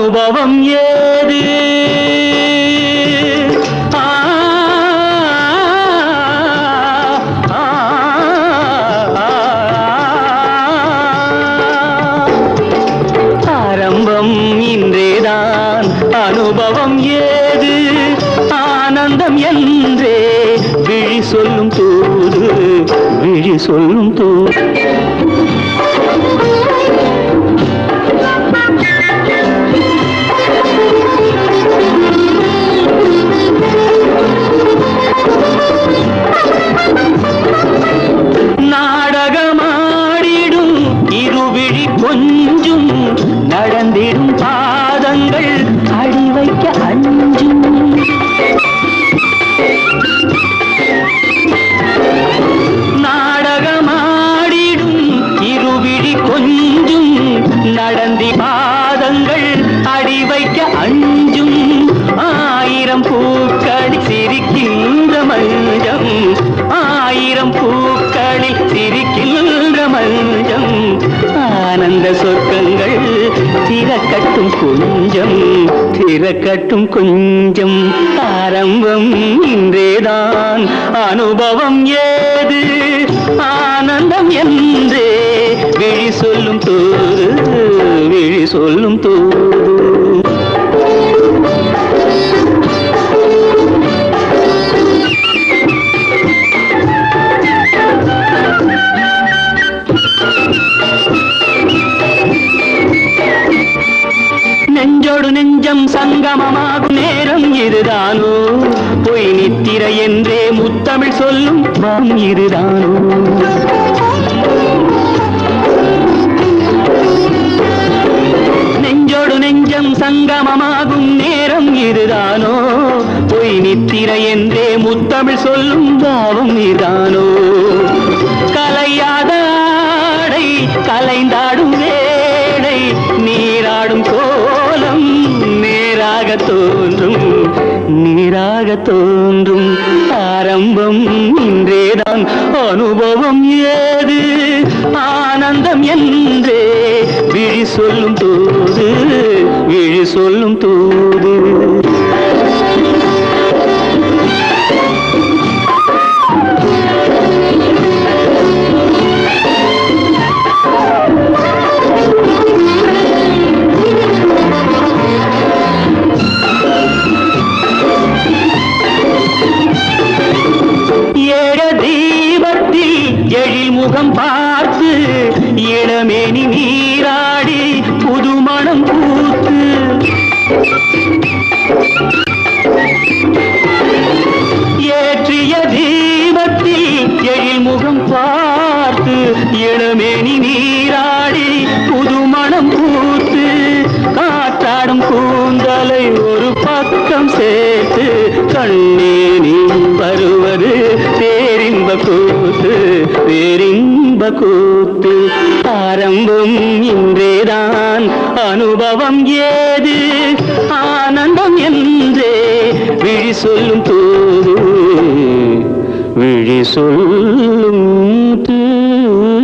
அனுபவம் ஏது? ஆரம்பம் இன்றேதான் அனுபவம் ஏது? ஆனந்தம் என்றே விழி சொல்லும் தூது விழி சொல்லும் தூது. அவள் அடி வைக்க அஞ்சும். நாடகமாடிடும் இருவிழி கொஞ்சும். நடந்தி பாதங்கள் அடி வைக்க அஞ்சும். ஆயிரம் பூக்களில் சிரிக்கின்ற மஞ்சம். ஆயிரம் பூக்களில் சிரிக்கின்ற மஞ்சம். ஆனந்த சொர்க்கங்கள் திறக்கட்டும் கொஞ்சம் திறக்கட்டும் கொஞ்சம். ஆரம்பம் இன்றேதான் அனுபவம் ஏது? ஆனந்தம் என்றே விழி சொல்லும் தூது விழி சொல்லும் தூது. நெஞ்சோடு நெஞ்சம் சங்கமமாகும் நேரம் இதுதானோ? பொய் நித்திர என்றே முத்தமிழ் சொல்லும் வாம் இதுதானோ? நெஞ்சோடு நெஞ்சம் சங்கமமாகும் நேரம் இதுதானோ? பொய் நித்திர என்றே முத்தமிழ் சொல்லும் பாவம் இதுதானோ? நீராக தோன்றும் நீராக தோன்றும். ஆரம்பம் இன்றேதான் அனுபவம் ஏது? ஆனந்தம் என்றே விழி சொல்லும் தூது விழி சொல்லும் தூது. எழில் முகம் பார்த்து இளமேனி நீராடி புது மனம் பூத்து. ஏற்றிய தீபத்தில் எழில் முகம் பார்த்து இளமேனி நீராடி புது மனம் பூத்து. காற்றாடும் கூந்தலை ஒரு பக்கம் சேர்த்து கண்ணீர் கூத்து பேரின்ப கூத்து. ஆரம்பம் இன்றேதான் அனுபவம் ஏது? ஆனந்தம் என்றே விழி சொல்லும் தூது. விழி சொல்லும் தூ